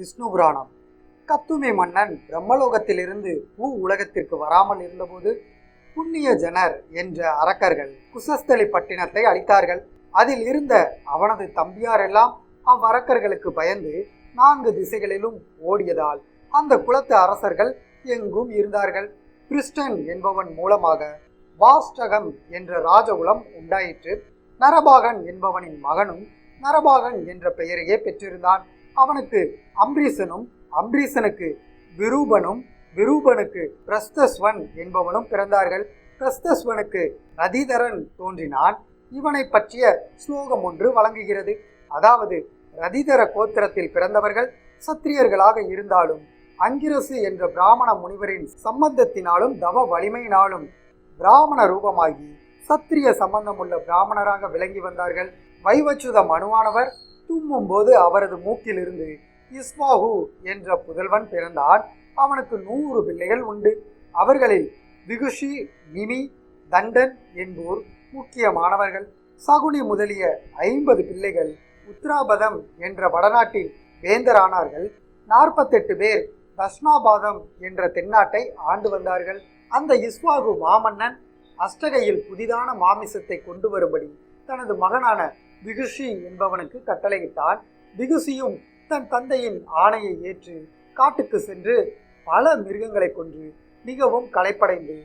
விஷ்ணு புராணம். கத்துமி மன்னன் பிரம்மலோகத்திலிருந்து பூ உலகத்திற்கு வராமல் இருந்தபோது புண்ணிய ஜனர் என்ற அரக்கர்கள் குசஸ்தலி பட்டினத்தை அளித்தார்கள் அதில் இருந்த அவனது தம்பியாரெல்லாம் அவ்வரக்கர்களுக்கு பயந்து நான்கு திசைகளிலும் ஓடியதால் அந்த குலத்து அரசர்கள் எங்கும் இருந்தார்கள். கிறிஸ்டன் என்பவன் மூலமாக வாஸ்டகம் என்ற ராஜகுலம் உண்டாயிற்று. நரபாகன் என்பவனின் மகனும் நரபாகன் என்ற பெயரையே பெற்றிருந்தான். அவனுக்கு அம்பரீசனும் அம்பரீசனுக்கு விரூபனும் விரூபனுக்கு பிரஸ்தஸ்வன் என்பவனும் பிறந்தார்கள். பிரஸ்தஸ்வனுக்கு ரதிதரன் தோன்றினான். இவனை பற்றிய ஸ்லோகம் ஒன்று வழங்குகிறது. அதாவது ரதிதர கோத்திரத்தில் பிறந்தவர்கள் சத்திரியர்களாக இருந்தாலும் அங்கிரசு என்ற பிராமண முனிவரின் சம்பந்தத்தினாலும் தவ வலிமையினாலும் பிராமண ரூபமாகி சத்திரிய சம்பந்தமுள்ள பிராமணராக விளங்கி வந்தார்கள். வைவச்சுத மனுவானவர் தும்மும்போது அவரது மூக்கிலிருந்து இஸ்மாஹு என்ற புதல்வன் பிறந்தான். அவனுக்கு நூறு பிள்ளைகள் உண்டு. அவர்களில் விகுஷி நிமி தண்டன் என்போர் முக்கியமானவர்கள். சகுனி முதலிய ஐம்பது பிள்ளைகள் உத்ராபதம் என்ற வடநாட்டின் வேந்தரானார்கள். நாற்பத்தெட்டு பேர் தஷ்ணாபாதம் என்ற தென்னாட்டை ஆண்டு வந்தார்கள். அந்த இஸ்வாகு மாமன்னன் அஷ்டகையில் புதிதான மாமிசத்தை கொண்டு வரும்படி தனது மகனான பிகுஷி என்பவனுக்கு கட்டளையிட்டான். பிகுசியும் தன் தந்தையின் ஆணையை ஏற்று காட்டுக்கு சென்று பல மிருகங்களை கொன்று மிகவும் களைப்படைந்து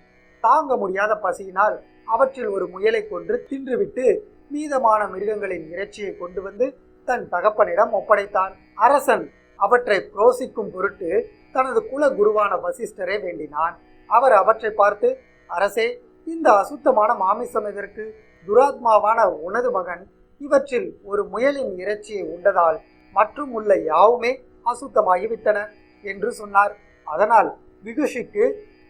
தாங்க முடியாத பசியினால் அவற்றில் ஒரு முயலை கொன்று தின்றுவிட்டு மீதமான மிருகங்களின் இறைச்சியை கொண்டு வந்து தன் தகப்பனிடம் ஒப்படைத்தான். அரசன் அவற்றை புரோசிக்கும் பொருட்டு தனது குல குருவான வசிஷ்டரை வேண்டினான். அவர் அவற்றை பார்த்து அரசே இந்த அசுத்தமான மாமிசம் எதற்கு? துராத்மாவான உனது மகன் இவற்றில் ஒரு முயலின் இறைச்சியை உண்டதால் மற்றும் உள்ள யாவுமே அசுத்தமாகிவிட்டன என்று சொன்னார். அதனால் விகுஷிக்கு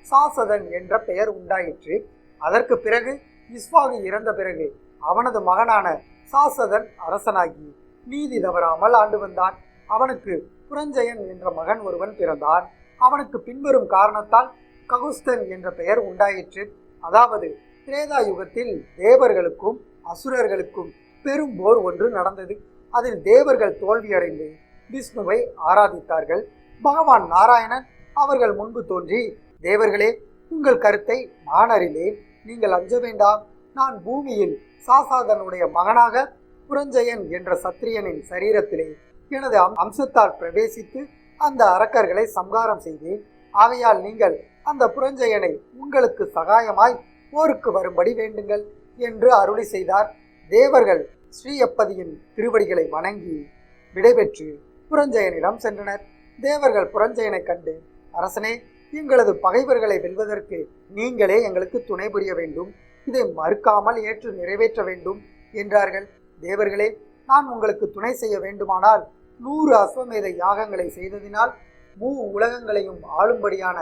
சாசதன் என்ற பெயர் உண்டாயிற்று. அதற்கு பிறகு இஸ்வாகு இறந்த பிறகு அவனது மகனான சாசதன் அரசனாகி நீதி தவறாமல் ஆண்டு வந்தான். அவனுக்கு புரஞ்சயன் என்ற மகன் ஒருவன் பிறந்தான். அவனுக்கு பின்வரும் காரணத்தால் ககுஸ்தன் என்ற பெயர் உண்டாயிற்று. அதாவது திரேதா யுகத்தில் தேவர்களுக்கும் அசுரர்களுக்கும் பெரும் போர் ஒன்று நடந்தது. அதில் தேவர்கள் தோல்வியடைந்து விஷ்ணுவை ஆராதித்தார்கள். பகவான் நாராயணன் அவர்கள் முன்பு தோன்றி தேவர்களே உங்கள் கருத்தை நான் நீங்கள் அஞ்ச வேண்டாம். நான் பூமியில் சாசாதனுடைய மகனாக புரஞ்சயன் என்ற சத்திரியனின் சரீரத்திலே எனது அம்- அம்சத்தால் பிரவேசித்து அந்த அரக்கர்களை சம்ஹாரம் செய்தேன். ஆகையால் நீங்கள் அந்த புரஞ்சயனை உங்களுக்கு சகாயமாய் போருக்கு வரும்படி வேண்டுங்கள் என்று அருளி செய்தார். தேவர்கள் ஸ்ரீயப்பதியின் திருவடிகளை வணங்கி விடைபெற்று புரஞ்சயனிடம் சென்றனர். தேவர்கள் புரஞ்சயனை கண்டு அரசனே எங்களது பகைவர்களை வெல்வதற்கு நீங்களே எங்களுக்கு துணை புரிய வேண்டும். இதை மறுக்காமல் ஏற்று நிறைவேற்ற வேண்டும் என்றார்கள். தேவர்களே நான் உங்களுக்கு துணை செய்ய வேண்டுமானால் நூறு அஸ்வமேத யாகங்களை செய்ததினால் மூ உலகங்களையும் ஆளும்படியான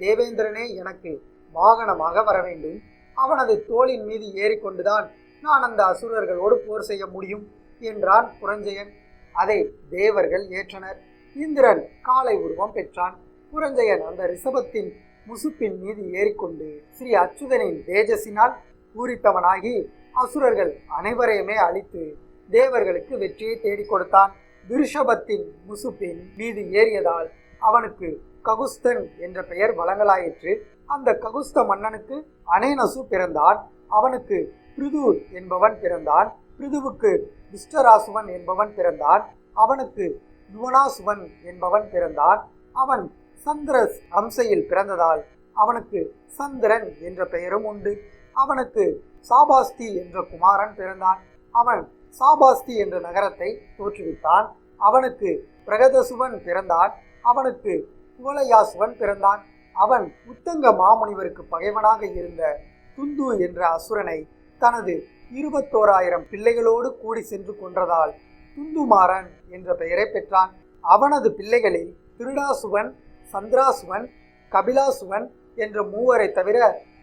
தேவேந்திரனே எனக்கு வாகனமாக வர வேண்டும் அவனது தோளின் மீது ஏறிக்கொண்டுதான் நான் அந்த அசுரர்களோடு போர் செய்ய முடியும் என்றான் புரஞ்சயன். அதை தேவர்கள் ஏற்றனர். இந்திரன் காலை உருவம் பெற்றான். புரஞ்சயன் அந்த ரிஷபத்தின் முசுப்பின் மீது ஏறிக்கொண்டு ஸ்ரீ அச்சுதனின் தேஜஸினால் பூரித்தவனாகி அசுரர்கள் அனைவரையுமே அழித்து தேவர்களுக்கு வெற்றியை தேடிக் கொடுத்தான். விருஷபத்தின் முசுப்பின் மீது ஏறியதால் அவனுக்கு ககுஸ்தன் என்ற பெயர் வழங்கலாயிற்று. அந்த ககுஸ்த மன்னனுக்கு அனேனசு பிறந்தான். அவனுக்கு பிருது என்பவன் பிறந்தான். பிருதுவுக்கு விஷ்டராசுவன் என்பவன் பிறந்தான். அவனுக்கு யுவனாசுவன் என்பவன் பிறந்தான். அவன் சந்திரஸ் அம்சையில் பிறந்ததால் அவனுக்கு சந்திரன் என்ற பெயரும் உண்டு. அவனுக்கு சாபாஸ்தி என்ற குமாரன் பிறந்தான். அவன் சாபாஸ்தி என்ற நகரத்தை தோற்றுவித்தான். அவனுக்கு பிரகதசுவன் பிறந்தான். அவனுக்கு குவலையாசுவன் பிறந்தான். அவன் உத்தங்க மாமுனிவருக்கு பகைவனாக இருந்த துந்து என்ற அசுரனை தனது இருபத்தோராயிரம் பிள்ளைகளோடு கூடி சென்று கொன்றதால் துந்துமாறன் என்ற பெயரை பெற்றான். அவனது பிள்ளைகளில் திருடாசுவன் சந்திராசுவன் கபிலாசுவன் என்ற மூவரை தவிர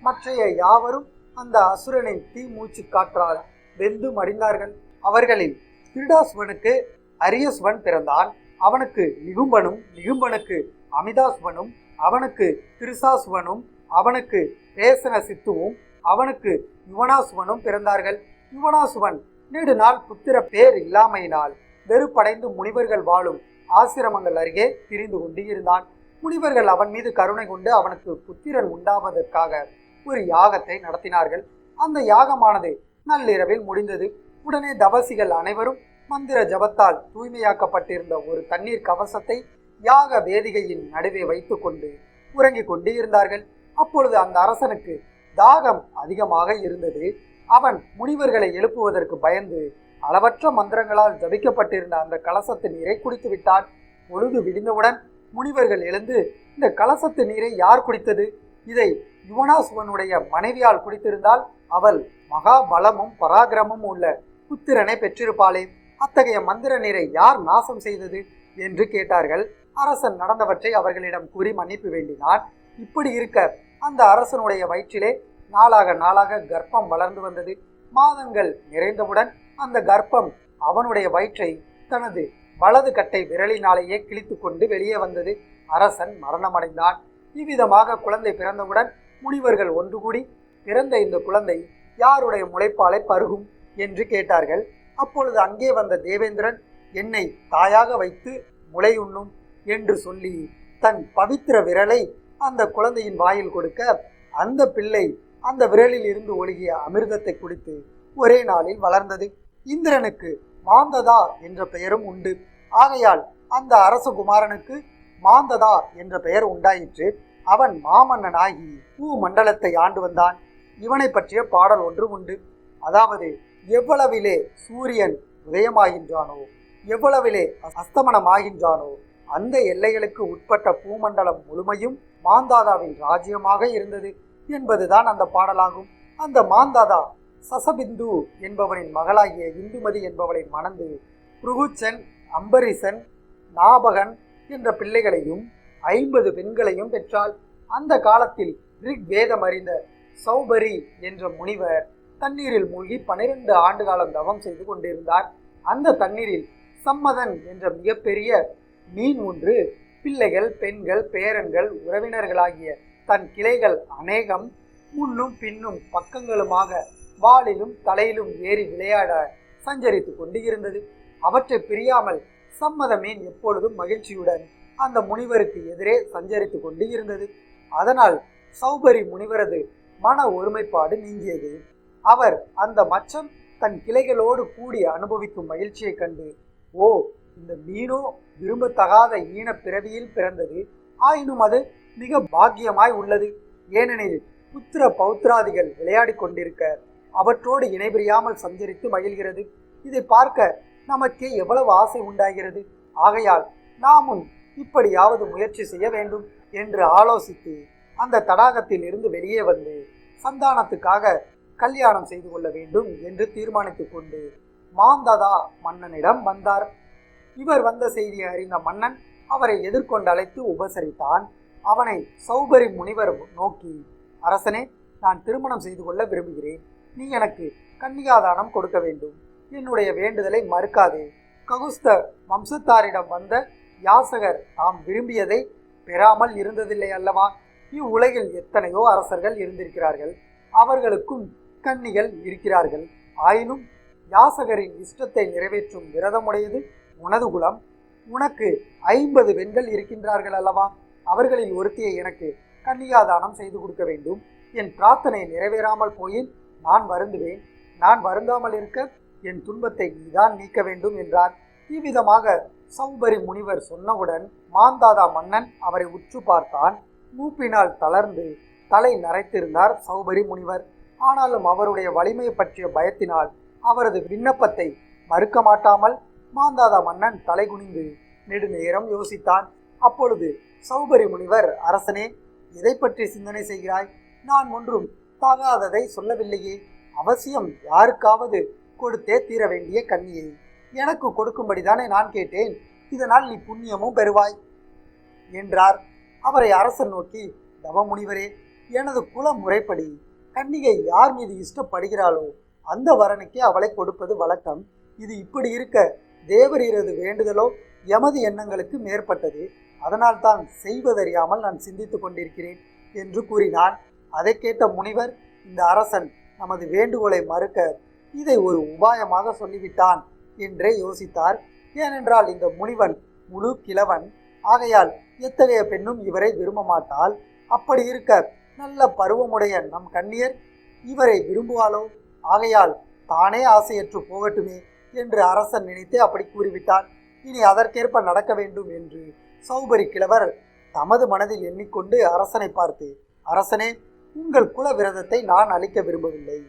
மற்றைய யாவரும் அந்த அசுரனின் தீ மூச்சு காற்றால் வெந்து மடிந்தார்கள். அவர்களில் திருடாசுவனுக்கு அரியசுவன் பிறந்தான். அவனுக்கு நிகும்பனும் நிகும்பனுக்கு அமிதாசுவனும் அவனுக்கு திருசாசுவனும் அவனுக்கு பேசன சித்துவும் அவனுக்கு யுவனாசுவனும் பிறந்தார்கள். யுவனாசுவன் நெடுநாள் புத்திர பேர் இல்லாமையினால் வெறுப்படைந்து முனிவர்கள் வாழும் ஆசிரமங்கள் அருகே திரிந்து கொண்டு இருந்தான் முனிவர்கள் அவன் மீது கருணை கொண்டு அவனுக்கு புத்திரன் உண்டாவதற்காக ஒரு யாகத்தை நடத்தினார்கள். அந்த யாகமானது நள்ளிரவில் முடிந்தது. உடனே தவசிகள் அனைவரும் மந்திர ஜபத்தால் தூய்மையாக்கப்பட்டிருந்த ஒரு தண்ணீர் கவசத்தை யாக வேதிகையின் நடுவே வைத்துக்கொண்டு உறங்கிக் கொண்டு இருந்தார்கள் அப்பொழுது அந்த அரசனுக்கு தாகம் அதிகமாக இருந்தது. அவன் முனிவர்களை எழுப்புவதற்கு பயந்து அளவற்ற மந்திரங்களால் ஜபிக்கப்பட்டிருந்த அந்த கலசத்து நீரை குடித்து விட்டான். பொழுது விடிந்தவுடன் முனிவர்கள் எழுந்து இந்த கலசத்து நீரை யார் குடித்தது? இதை யுவனாசுவனுடைய மனைவியால் குடித்திருந்தால் அவள் மகா பலமும் பராக்கிரமும் உள்ள புத்திரனை பெற்றிருப்பாளே. அத்தகைய மந்திர நீரை யார் நாசம் செய்தது? என்று கேட்டார்கள். அரசன் நடந்தவற்றை அவர்களிடம் கூறி மன்னிப்பு வேண்டினான். இப்படி இருக்க அந்த அரசனுடைய வயிற்றிலே நாளாக நாளாக கர்ப்பம் வளர்ந்து வந்தது. மாதங்கள் நிறைந்தவுடன் அந்த கர்ப்பம் அவனுடைய வயிற்றை தனது வலது கட்டை விரலினாலேயே கிழித்து கொண்டு வெளியே வந்தது. அரசன் மரணமடைந்தான். இவ்விதமாக குழந்தை பிறந்தவுடன் முனிவர்கள் ஒன்று கூடி பிறந்த இந்த குழந்தை யாருடைய முளைப்பாலை பருகும்? என்று கேட்டார்கள். அப்பொழுது அங்கே வந்த தேவேந்திரன் என்னை தாயாக வைத்து முளையுண்ணும் என்று சொல்லி தன் பவித்திர விரலை அந்த குழந்தையின் வாயில் கொடுக்க அந்த பிள்ளை அந்த விரலில் இருந்து ஒழுகிய அமிர்தத்தை குடித்து ஒரே நாளில் வளர்ந்தது. இந்திரனுக்கு மாந்ததா என்ற பெயரும் உண்டு. ஆகையால் அந்த அரசகுமாரனுக்கு மாந்ததா என்ற பெயர் உண்டாயிற்று. அவன் மாமன்னனாகி பூ மண்டலத்தை ஆண்டு வந்தான். இவனை பற்றிய பாடல் ஒன்று உண்டு. அதாவது எவ்வளவிலே சூரியன் உதயமாகின்றானோ எவ்வளவிலே அஸ்தமனமாகின்றானோ அந்த எல்லைகளுக்கு உட்பட்ட பூமண்டலம் முழுமையும் மாந்தாதாவின் ராஜ்யமாக இருந்தது என்பதுதான் அந்த பாடலாகும். அந்த மாந்தாதா சசபிந்து என்பவனின் மகளாகிய இந்துமதி என்பவளை மணந்து புருகுச்சன் அம்பரிசன் நாபகன் என்ற பிள்ளைகளையும் ஐம்பது பெண்களையும் பெற்றாள். அந்த காலத்தில் ரிக் வேதம் அறிந்த சௌபரி என்ற முனிவர் தண்ணீரில் மூழ்கி பனிரெண்டு ஆண்டு காலம் தவம் செய்து கொண்டிருந்தார். அந்த தண்ணீரில் சம்மதன் என்ற மிகப்பெரிய மீன் ஒன்று பிள்ளைகள் பெண்கள் பேரன்கள் உறவினர்களாகிய தன் கிளைகள் அநேகம் முன்னும் பின்னும் பக்கங்களுமாக வாளிலும் தலையிலும் ஏறி விளையாட சஞ்சரித்து கொண்டு இருந்தது அவற்றை பிரியாமல் சம்மத மீன் எப்பொழுதும் மகிழ்ச்சியுடன் அந்த முனிவருக்கு எதிரே சஞ்சரித்து கொண்டு இருந்தது அதனால் சௌபரி முனிவரது மன ஒருமைப்பாடு நீங்கியது. அவர் அந்த மச்சம் தன் கிளைகளோடு கூடி அனுபவிக்கும் மகிழ்ச்சியைக் கண்டு ஓ இந்த மீனோ விரும்பத்தகாத ஈன பிறவியில் பிறந்தது. ஆயினும் அது மிக பாக்கியமாய் உள்ளது. ஏனெனில் புத்திர பௌத்திராதிகள் விளையாடி கொண்டிருக்க அவற்றோடு இணைபிரியாமல் சஞ்சரித்து மகிழ்கிறது. இதை பார்க்க நமக்கே எவ்வளவு ஆசை உண்டாகிறது. ஆகையால் நாமும் இப்படியாவது முயற்சி செய்ய வேண்டும் என்று ஆலோசித்து அந்த தடாகத்தில் இருந்து வெளியே வந்து சந்தானத்துக்காக கல்யாணம் செய்து கொள்ள வேண்டும் என்று தீர்மானித்துக் கொண்டு மாந்ததா மன்னனிடம் வந்தார். இவர் வந்த செய்தியை அறிந்த மன்னன் அவரை எதிர்கொண்டு அழைத்து உபசரித்தான். அவனை சௌபரி முனிவர் நோக்கி அரசனே நான் திருமணம் செய்து கொள்ள விரும்புகிறேன். நீ எனக்கு கன்னிகாதானம் கொடுக்க வேண்டும். என்னுடைய வேண்டுதலை மறுக்காதே. ககுஸ்த வம்சத்தாரிடம் வந்த யாசகர் தாம் விரும்பியதை பெறாமல் இருந்ததில்லை அல்லவா? இவ்வுலகில் எத்தனையோ அரசர்கள் இருந்திருக்கிறார்கள். அவர்களுக்கும் கன்னிகள் இருக்கிறார்கள். ஆயினும் யாசகரின் இஷ்டத்தை நிறைவேற்றும் விரதமுடையது உனது குலம் உனக்கு ஐம்பது பெண்கள் இருக்கின்றார்கள் அல்லவா? அவர்களில் ஒருத்தியை எனக்கு கன்னியாதானம் செய்து கொடுக்க வேண்டும். என் பிரார்த்தனை நிறைவேறாமல் போயின் நான் வருந்துவேன். நான் வருந்தாமல் இருக்க என் துன்பத்தை நீதான் நீக்க வேண்டும் என்றார். இவ்விதமாக சௌபரி முனிவர் சொன்னவுடன் மாந்தாதா மன்னன் அவரை உற்று பார்த்தான். மூப்பினால் தளர்ந்து தலை நரைத்திருந்தார் சௌபரி முனிவர். ஆனாலும் அவருடைய வலிமை பற்றிய பயத்தினால் அவரது விண்ணப்பத்தை மறுக்க மாட்டாமல் மாந்தாதா மன்னன் தலைகுனிந்து நெடுநேரம் யோசித்தான். அப்பொழுது சௌபரி முனிவர் அரசனே எதை பற்றி சிந்தனை செய்கிறாய்? நான் ஒன்றும் தகாததை சொல்லவில்லையே. அவசியம் யாருக்காவது கொடுத்தே தீர வேண்டிய கண்ணியை எனக்கு கொடுக்கும்படிதானே நான் கேட்டேன். இதனால் நீ புண்ணியமும் பெறுவாய். என்றார். அவரை அரசன் நோக்கி தவமுனிவரே எனது குல முறைப்படி கன்னிகை யார் மீது இஷ்டப்படுகிறாளோ அந்த வரனுக்கே அவளை கொடுப்பது வழக்கம். இது இப்படி இருக்க தேவரீரது வேண்டுதலோ எமது எண்ணங்களுக்கு மேற்பட்டது. அதனால் தான் செய்வதறியாமல் நான் சிந்தித்துக் கொண்டிருக்கிறேன் என்று கூறினான் அதை கேட்ட முனிவர் இந்த அரசன் நமது வேண்டுகோளை மறுக்க இதை ஒரு உபாயமாக சொல்லிவிட்டான் என்றே யோசித்தார். ஏனென்றால் இந்த முனிவன் முழு கிழவன். ஆகையால் எத்தகைய பெண்ணும் இவரை விரும்ப மாட்டாள். அப்படி இருக்க நல்ல பருவமுடைய நம் கண்ணியர் இவரை விரும்புவாளோ? ஆகையால் தானே ஆசையற்று போகட்டுமே என்று அரசன் நினைத்து அப்படி கூறிவிட்டான். இனி அதற்கேற்ப நடக்க வேண்டும் என்று சௌபரி கிழவர் தமது மனதில் எண்ணிக்கொண்டு அரசனை பார்த்து அரசனே உங்கள் குல விரதத்தை நான் அளிக்க விரும்பவில்லை.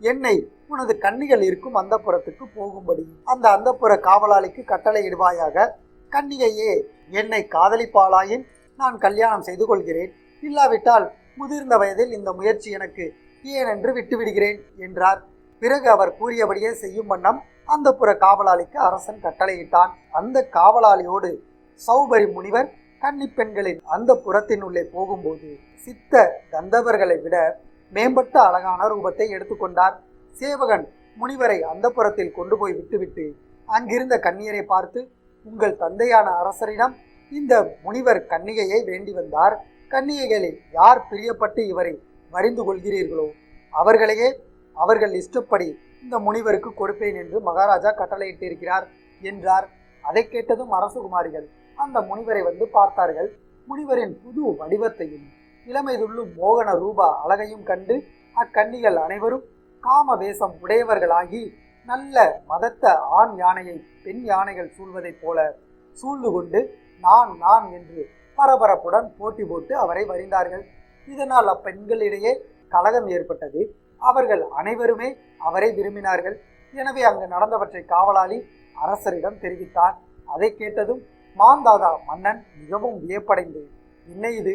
என்னை உனது கன்னிகள் இருக்கும் அந்தப்புறத்துக்கு போகும்படி அந்த அந்தப்புற காவலாளிக்கு கட்டளையிடுவாயாக. கன்னிகையே என்னை காதலிப்பாளாயின்? நான் கல்யாணம் செய்து கொள்கிறேன். இல்லாவிட்டால் முதிர்ந்த வயதில் இந்த முயற்சி எனக்கு ஏனென்று விட்டுவிடுகிறேன் என்றார். பிறகு அவர் கூறியபடியே செய்யும் வண்ணம் அந்த புற காவலாளிக்கு அரசன் கட்டளையிட்டான். அந்த காவலாளியோடு சௌபரி முனிவர் கன்னி பெண்களின் அந்த புறத்தினுள்ளே போகும்போது சித்த கந்தவர்களை விட மேம்பட்ட அழகான ரூபத்தை எடுத்துக்கொண்டார் சேவகன் முனிவரை அந்த புறத்தில் கொண்டு போய் விட்டுவிட்டு அங்கிருந்த கன்னியரை பார்த்து உங்கள் தந்தையான அரசரிடம் இந்த முனிவர் கன்னிகையை வேண்டி வந்தார். கன்னிகைகளில் யார் பிரியப்பட்டு இவரை வரிந்து கொள்கிறீர்களோ அவர்களையே அவர்கள் இஷ்டப்படி இந்த முனிவருக்கு கொடுப்பேன் என்று மகாராஜா கட்டளையிட்டிருக்கிறார் என்றார். அதை கேட்டதும் அரசகுமாரிகள் அந்த முனிவரை வந்து பார்த்தார்கள். முனிவரின் புது வடிவத்தையும் இளமைதுள்ளும் மோகன ரூபா அழகையும் கண்டு அக்கன்னிகள் அனைவரும் காம வேஷம் உடையவர்களாகி நல்ல மதத்த ஆண் யானையை பெண் யானைகள் சூழ்வதைப் போல சூழ்ந்து கொண்டு நான் நான் என்று பரபரப்புடன் போட்டி போட்டு அவரை வரிந்தார்கள். இதனால் அப்பெண்களிடையே கலகம் ஏற்பட்டது. அவர்கள் அனைவருமே அவரை விரும்பினார்கள். எனவே அங்கு நடந்தவற்றை காவலாளி அரசரிடம் தெரிவித்தார். அதை கேட்டதும் மாந்தாதா மன்னன் மிகவும் வியப்படைந்து என்ன இது?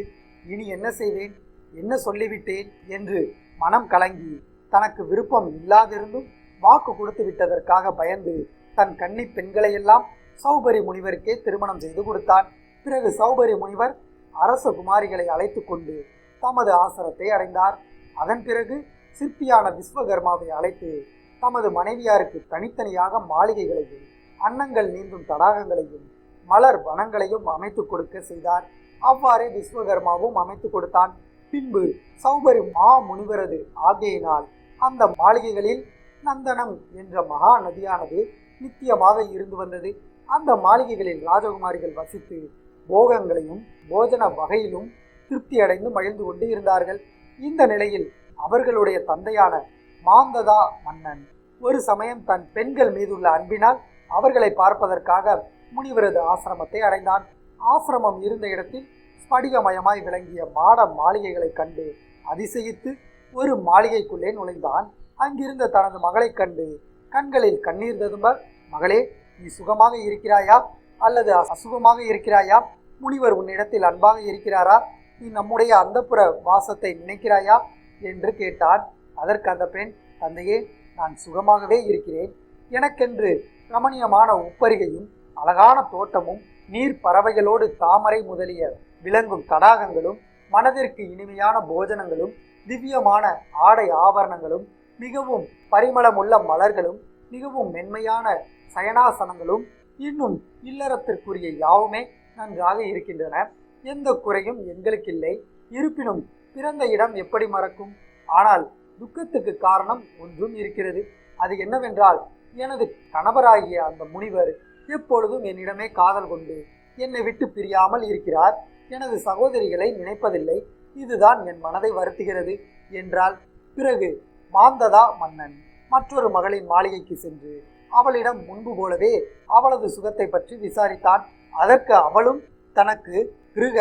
இனி என்ன செய்வேன்? என்ன சொல்லிவிட்டேன்? என்று மனம் கலங்கி தனக்கு விருப்பம் இல்லாதிருந்தும் வாக்கு கொடுத்து விட்டதற்காக பயந்து தன் கன்னி பெண்களையெல்லாம் சௌபரி முனிவருக்கே திருமணம் செய்து கொடுத்தான். பிறகு சௌபரி முனிவர் அரச குமாரிகளை அழைத்து கொண்டு தமது ஆசனத்தை அடைந்தார். அதன் பிறகு சிற்பியான விஸ்வகர்மாவை அழைத்து தமது மனைவியாருக்கு தனித்தனியாக மாளிகைகளையும் அன்னங்கள் நீந்தும் தடாகங்களையும் மலர் வனங்களையும் அமைத்து கொடுக்க செய்தார். அவ்வாறே விஸ்வகர்மாவும் அமைத்து கொடுத்தான். பின்பு சௌபரி மா முனிவரது ஆகையினால் அந்த மாளிகைகளில் நந்தனம் என்ற மகா நதியானது நித்தியமாக இருந்து வந்தது. அந்த மாளிகைகளில் ராஜகுமாரிகள் வசித்து போகங்களையும் போஜன வகையிலும் திருப்தி அடைந்து மகிழ்ந்து கொண்டு இருந்தார்கள். இந்த நிலையில் அவர்களுடைய தந்தையான மாந்ததா மன்னன். ஒரு சமயம் தன் பெண்கள் மீதுள்ள அன்பினால் அவர்களை பார்ப்பதற்காக முனிவரது ஆசிரமத்தை அடைந்தான். ஆசிரமம் இருந்த இடத்தில் ஸ்படிகமயமாய் விளங்கிய மாட மாளிகைகளைக் கண்டு அதிசயித்து ஒரு மாளிகைக்குள்ளே நுழைந்தான். அங்கிருந்த தனது மகளைக் கண்டு கண்களில் கண்ணீர் ததும்ப மகளே நீ சுகமாக இருக்கிறாயா? அல்லது அசுகமாக இருக்கிறாயா? முனிவர் உன்னிடத்தில் அன்பாக இருக்கிறாரா? நீ நம்முடைய அந்தப்புற வாசத்தை நினைக்கிறாயா? என்று கேட்டார். அதற்கு அந்த பெண் தந்தையே நான் சுகமாகவே இருக்கிறேன். எனக்கென்று ரமணீயமான உப்பரிகையும் அழகான தோட்டமும் நீர் பறவைகளோடு தாமரை முதலிய விளங்கும் தடாகங்களும் மனதிற்கு இனிமையான போஜனங்களும் திவ்யமான ஆடை ஆபரணங்களும் மிகவும் பரிமளமுள்ள மலர்களும் மிகவும் மென்மையான சயனாசனங்களும் இன்னும் இல்லறத்திற்குரிய யாவுமே நன்றாக இருக்கின்றன. எந்த குறையும் எங்களுக்கில்லை. இருப்பினும் பிறந்த இடம் எப்படி மறக்கும்? ஆனால் துக்கத்துக்கு காரணம் ஒன்றும் இருக்கிறது. அது என்னவென்றால் எனது கணவராகிய அந்த முனிவர் எப்பொழுதும் என்னிடமே காதல் கொண்டு என்னை விட்டு பிரியாமல் இருக்கிறார். எனது சகோதரிகளை நினைப்பதில்லை. இதுதான் என் மனதை வருத்துகிறது என்றால் பிறகு மாந்ததா மன்னன் மற்றொரு மகளின் மாளிகைக்கு சென்று அவளிடம் முன்பு போலவே அவளது சுகத்தை பற்றி விசாரித்தான். அதற்கு அவளும் தனக்கு கிருக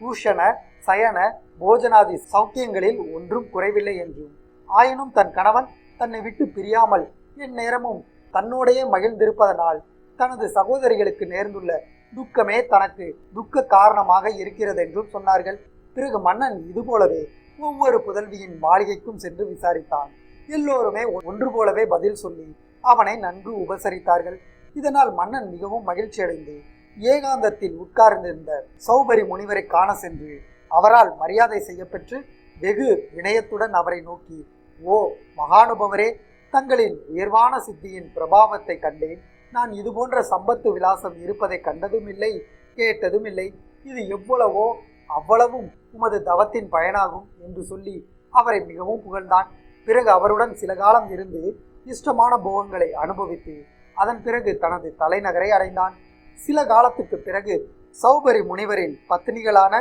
பூஷண சயன போஜனாதி சௌக்கியங்களில் ஒன்றும் குறைவில்லை என்றும். ஆயினும் தன் கணவன் தன்னை விட்டு பிரியாமல் என் நேரமும் தன்னோடையே மகிழ்ந்திருப்பதனால் தனது சகோதரிகளுக்கு நேர்ந்துள்ள துக்கமே தனக்கு துக்க காரணமாக இருக்கிறது என்றும் சொன்னார்கள். பிறகு மன்னன் இதுபோலவே ஒவ்வொரு புதல்வியின் மாளிகைக்கும் சென்று விசாரித்தான். எல்லோருமே ஒன்று போலவே பதில் சொல்லி அவனை நன்கு உபசரித்தார்கள். இதனால் மன்னன் மிகவும் மகிழ்ச்சி அடைந்து ஏகாந்தத்தில் உட்கார்ந்திருந்த சௌபரி முனிவரை காண சென்று அவரால் மரியாதை செய்யப்பெற்று வெகு இணையத்துடன் அவரை நோக்கி ஓ மகானுபவரே தங்களின் உயர்வான சித்தியின் பிரபாவத்தை கண்டேன். நான் இதுபோன்ற சம்பத்து விலாசம் இருப்பதை கண்டதும் இல்லை கேட்டதும் இல்லை இது எவ்வளவோ அவ்வளவும் உமது தவத்தின் பயனாகும் என்று சொல்லி அவரை மிகவும் புகழ்ந்தான். பிறகு அவருடன் சில காலம் இருந்து இஷ்டமான போகங்களை அனுபவித்து அதன் பிறகு தனது தலைநகரை அடைந்தான். சில காலத்துக்கு பிறகு சௌபரி முனிவரின் பத்தினிகளான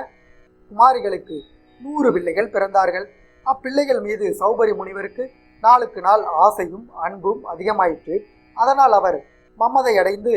குமாரிகளுக்கு நூறு பிள்ளைகள் பிறந்தார்கள். அப்பிள்ளைகள் மீது சௌபரி முனிவருக்கு நாளுக்கு நாள் ஆசையும் அன்பும் அதிகமாயிற்று. அதனால் அவர் மமதை அடைந்து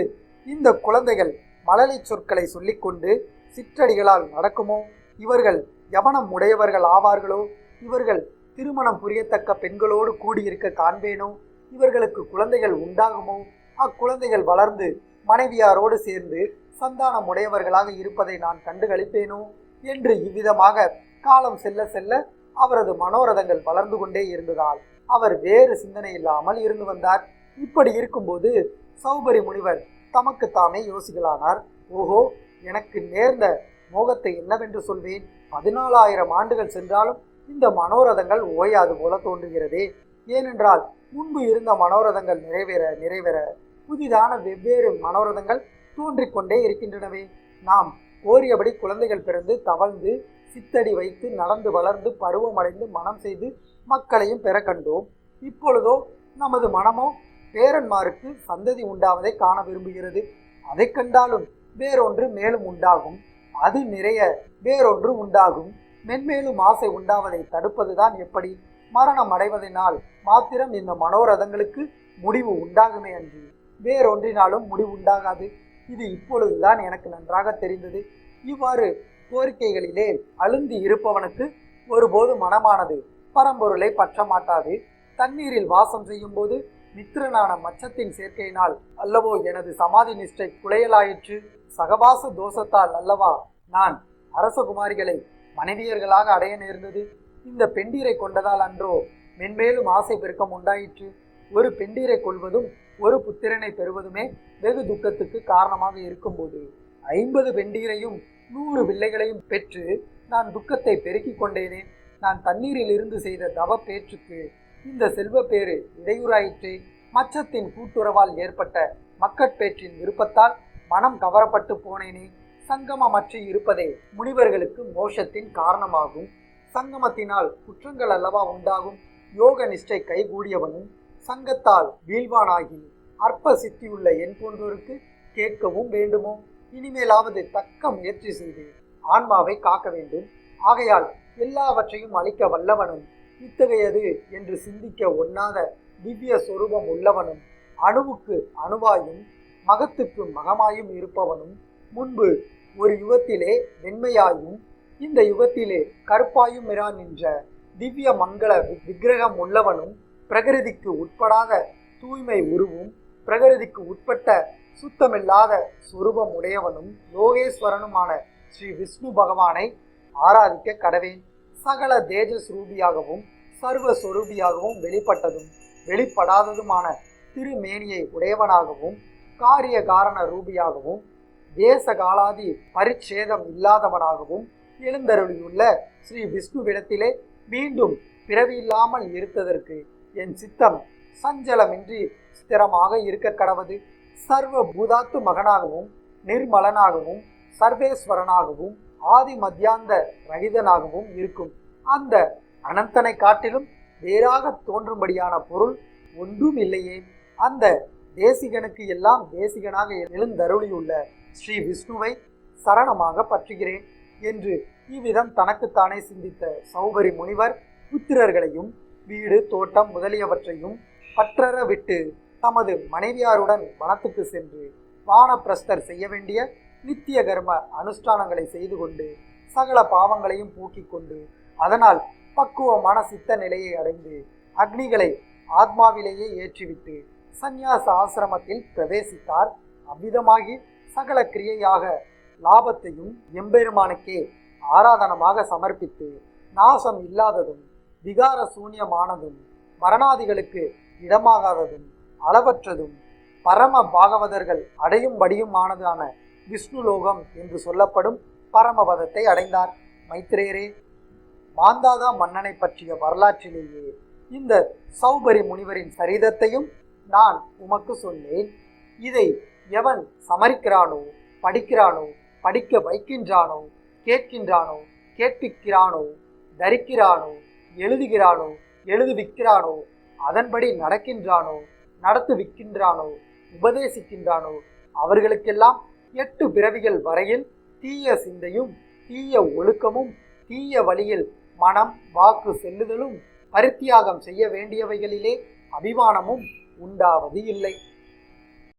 இந்த குழந்தைகள் மழலை சொற்களை சொல்லிக்கொண்டு சிற்றடிகளால் நடக்குமோ? இவர்கள் யவனம் உடையவர்கள் ஆவார்களோ? இவர்கள் திருமணம் புரியத்தக்க பெண்களோடு கூடியிருக்க காண்பேனோ? இவர்களுக்கு குழந்தைகள் உண்டாகுமோ? அக்குழந்தைகள் வளர்ந்து மனைவியாரோடு சேர்ந்து சந்தானம் உடையவர்களாக இருப்பதை நான் கண்டு களிப்பேனோ என்று இவ்விதமாக காலம் செல்ல செல்ல அவரது மனோரதங்கள் வளர்ந்து கொண்டே இருந்ததால் அவர் வேறு சிந்தனை இல்லாமல் இருந்து வந்தார். இப்படி இருக்கும்போது சௌபரி முனிவர் தமக்கு தாமே யோசிக்கலானார் ஓஹோ எனக்கு நேர்ந்த மோகத்தை என்னவென்று சொல்வேன்? பதினாலாயிரம் ஆண்டுகள் சென்றாலும் இந்த மனோரதங்கள் ஓயாது போல தோன்றுகிறதே. ஏனென்றால் முன்பு இருந்த மனோரதங்கள் நிறைவேற நிறைவேற புதிதான வெவ்வேறு மனோரதங்கள் தோன்றிக்கொண்டே இருக்கின்றனவே. நாம் கோரியபடி குழந்தைகள் பிறந்து தவழ்ந்து சித்தடி வைத்து நடந்து வளர்ந்து பருவமடைந்து மனம் செய்து மக்களையும் பெற கண்டோம். இப்பொழுதோ நமது மனமோ பேரன்மாருக்கு சந்ததி உண்டாவதை காண விரும்புகிறது. அதை கண்டாலும் வேறொன்று மேலும் உண்டாகும். அது நிறைய வேறொன்று உண்டாகும். மென்மேலும் ஆசை உண்டாவதை தடுப்பதுதான் எப்படி? மரணம் அடைவதனால் மாத்திரம் இந்த மனோரதங்களுக்கு முடிவு உண்டாகுமே அன்று வேறொன்றினாலும் முடிவு உண்டாகாது. இது இப்பொழுதுதான் எனக்கு நன்றாக தெரிந்தது. இவ்வாறு கோரிக்கைகளிலே அழுந்தி இருப்பவனுக்கு ஒருபோது மனமானது பரம்பொருளை பற்ற மாட்டாது தண்ணீரில் வாசம் செய்யும் போது மித்திரனான மச்சத்தின் சேர்க்கையினால் அல்லவோ எனது சமாதி நிஷ்டை குலையலாயிற்று. சகவாச தோஷத்தால் அல்லவா நான் அரசகுமாரிகளை மனைவியர்களாக அடைய நேர்ந்தது. இந்த பெண்டீரை கொண்டதால் அன்றோ மென்மேலும் ஆசை பெருக்கம் உண்டாயிற்று. ஒரு பெண்டீரை கொள்வதும் ஒரு புத்திரனை பெறுவதுமே வெகு துக்கத்துக்கு காரணமாக இருக்கும்போது ஐம்பது வெண்டிகளையும் நூறு பிள்ளைகளையும் பெற்று நான் துக்கத்தை பெருக்கிக் கொண்டேனே. நான் தண்ணீரில் இருந்து செய்த தவ பேச்சுக்கு இந்த செல்வப்பேறு இடையூறாயிற்றே. மச்சத்தின் கூட்டுறவால் ஏற்பட்ட மக்கட்பேற்றின் விருப்பத்தால் மனம் கவரப்பட்டு போனேனே. சங்கமமற்று இருப்பதே முனிவர்களுக்கு மோஷத்தின் காரணமாகும். சங்கமத்தினால் குற்றங்கள் அல்லவா உண்டாகும். யோக நிஷ்டை கைகூடியவனும் சங்கத்தால் வீழ்வானாகி அற்ப சித்தியுள்ள என் போன்றோருக்கு கேட்கவும் வேண்டுமோ? இனிமேலாவது தக்க முயற்சி செய்து ஆன்மாவை காக்க வேண்டும். ஆகையால் எல்லாவற்றையும் அளிக்க வல்லவனும் இத்தகையது என்று சிந்திக்க ஒண்ணாத திவ்ய சொரூபம் உள்ளவனும் அணுவுக்கு அணுவாயும் மகத்துக்கு மகமாயும் இருப்பவனும் முன்பு ஒரு யுகத்திலே வெண்மையாயும் இந்த யுகத்திலே கருப்பாயும் இரான் நின்ற திவ்ய மங்கள விக்கிரகம் உள்ளவனும் பிரகிருதிக்கு உட்படாத தூய்மை உருவும் பிரகிருதிக்கு உட்பட்ட சுத்தமில்லாத சொரூபம் உடையவனும் லோகேஸ்வரனுமான ஸ்ரீ விஷ்ணு பகவானை ஆராதிக்க கடவேன். சகல தேஜஸ் ரூபியாகவும் சர்வ சொரூபியாகவும் வெளிப்பட்டதும் வெளிப்படாததுமான திருமேனியை உடையவனாகவும் காரிய காரண ரூபியாகவும் தேச காலாதி பரிச்சேதம் இல்லாதவனாகவும் எழுந்தருளியுள்ள ஸ்ரீ விஷ்ணுவிடத்திலே மீண்டும் பிறவியில்லாமல் இருத்ததற்கு என் சித்தம் சஞ்சலமின்றி ஸ்திரமாக இருக்க கடவது. சர்வ பூதாத்து மகனாகவும் நிர்மலனாகவும் சர்வேஸ்வரனாகவும் ஆதி மத்தியாந்த ரகிதனாகவும் இருக்கும். அந்த அனந்தனை காட்டிலும் வேறாக தோன்றும்படியான பொருள் ஒன்றும் இல்லையே அந்த தேசிகனுக்கு எல்லாம் தேசிகனாக எழுந்தருளியுள்ள ஸ்ரீ விஷ்ணுவை சரணமாக பற்றுகிறேன் என்று இவ்விதம் தனக்குத்தானே சிந்தித்த சௌபரி முனிவர் புத்திரர்களையும் வீடு தோட்டம் முதலியவற்றையும் பற்றற விட்டு தமது மனைவியாருடன் வனத்துக்கு சென்று வானப்பிரஸ்தர் செய்ய வேண்டிய நித்திய கர்ம அனுஷ்டானங்களை செய்து கொண்டு சகல பாவங்களையும் போக்கிக் கொண்டு அதனால் பக்குவமான சித்த நிலையை அடைந்து அக்னிகளை ஆத்மாவிலேயே ஏற்றிவிட்டு சந்நியாச ஆசிரமத்தில் பிரவேசித்தார். அவ்விதமாகி சகல கிரியையாக லாபத்தையும் எம்பெருமானுக்கே ஆராதனமாக சமர்ப்பித்து நாசம் இல்லாததும் விகார சூன்யமானதும் மரணாதிகளுக்கு இடமாகாததும் அளவற்றதும் பரம பாகவதர்கள் அடையும்படியுமானதான விஷ்ணுலோகம் என்று சொல்லப்படும் பரமபதத்தை அடைந்தார். மைத்ரேயரே மாந்தாதா மன்னனை பற்றிய வரலாற்றிலேயே இந்த சௌபரி முனிவரின் சரிதத்தையும் நான் உமக்கு சொன்னேன். இதை எவன் சமரிக்கிறானோ படிக்கிறானோ படிக்க வைக்கின்றானோ கேட்கின்றானோ கேட்பிக்கிறானோ தரிக்கிறானோ எழுதுகிறானோ எழுதுவிக்கிறானோ அதன்படி நடக்கின்றானோ நடத்துவிக்கின்றானோ உபதேசிக்கின்றானோ அவர்களுக்கெல்லாம் எட்டு பிறவிகள் வரையில் தீய சிந்தையும் தீய ஒழுக்கமும் தீய வழியில் மனம் வாக்கு செல்லுதலும் பரித்தியாகம் செய்ய வேண்டியவைகளிலே அபிமானமும் உண்டாவது இல்லை